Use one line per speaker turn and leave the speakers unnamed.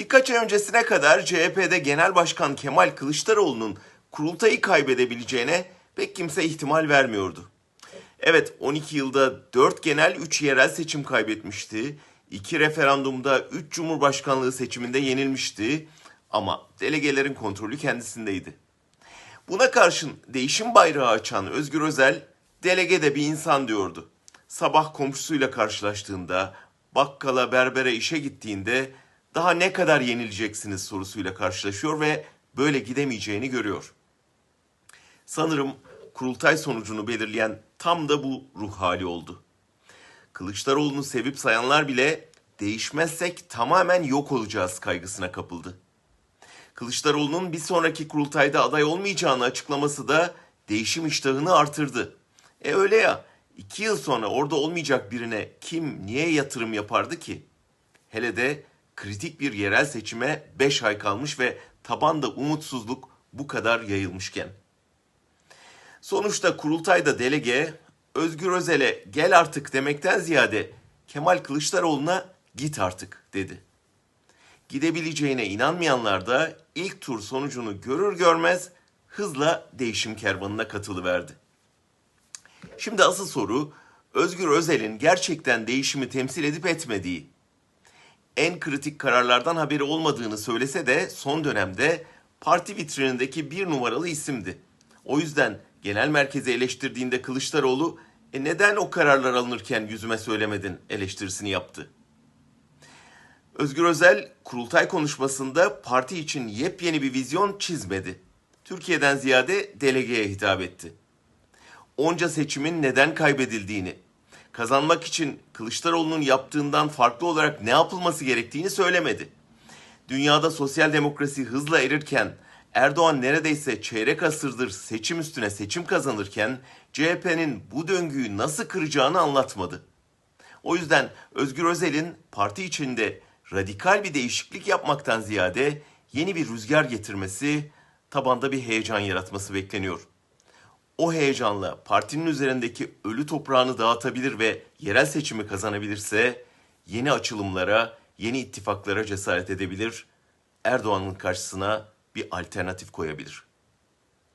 Birkaç ay öncesine kadar CHP'de Genel Başkan Kemal Kılıçdaroğlu'nun kurultayı kaybedebileceğine pek kimse ihtimal vermiyordu. Evet 12 yılda 4 genel 3 yerel seçim kaybetmişti. 2 referandumda 3 cumhurbaşkanlığı seçiminde yenilmişti. Ama delegelerin kontrolü kendisindeydi. Buna karşın değişim bayrağı açan Özgür Özel, delege de bir insan diyordu. Sabah komşusuyla karşılaştığında, bakkala berbere işe gittiğinde daha ne kadar yenileceksiniz sorusuyla karşılaşıyor ve böyle gidemeyeceğini görüyor. Sanırım kurultay sonucunu belirleyen tam da bu ruh hali oldu. Kılıçdaroğlu'nu sevip sayanlar bile değişmezsek tamamen yok olacağız kaygısına kapıldı. Kılıçdaroğlu'nun bir sonraki kurultayda aday olmayacağını açıklaması da değişim iştahını artırdı. E öyle ya, iki yıl sonra orada olmayacak birine kim niye yatırım yapardı ki? Hele de kritik bir yerel seçime 5 ay kalmış ve tabanda umutsuzluk bu kadar yayılmışken. Sonuçta kurultayda delege Özgür Özel'e gel artık demekten ziyade Kemal Kılıçdaroğlu'na git artık dedi. Gidebileceğine inanmayanlar da ilk tur sonucunu görür görmez hızla değişim kervanına katılıverdi. Şimdi asıl soru Özgür Özel'in gerçekten değişimi temsil edip etmediği. En kritik kararlardan haberi olmadığını söylese de son dönemde parti vitrinindeki bir numaralı isimdi. O yüzden genel merkezi eleştirdiğinde Kılıçdaroğlu e neden o kararlar alınırken yüzüme söylemedin eleştirisini yaptı. Özgür Özel kurultay konuşmasında parti için yepyeni bir vizyon çizmedi. Türkiye'den ziyade delegeye hitap etti. Onca seçimin neden kaybedildiğini, kazanmak için Kılıçdaroğlu'nun yaptığından farklı olarak ne yapılması gerektiğini söylemedi. Dünyada sosyal demokrasi hızla erirken Erdoğan neredeyse çeyrek asırdır seçim üstüne seçim kazanırken CHP'nin bu döngüyü nasıl kıracağını anlatmadı. O yüzden Özgür Özel'in parti içinde radikal bir değişiklik yapmaktan ziyade yeni bir rüzgar getirmesi, tabanda bir heyecan yaratması bekleniyor. O heyecanla partinin üzerindeki ölü toprağını dağıtabilir ve yerel seçimi kazanabilirse yeni açılımlara, yeni ittifaklara cesaret edebilir, Erdoğan'ın karşısına bir alternatif koyabilir.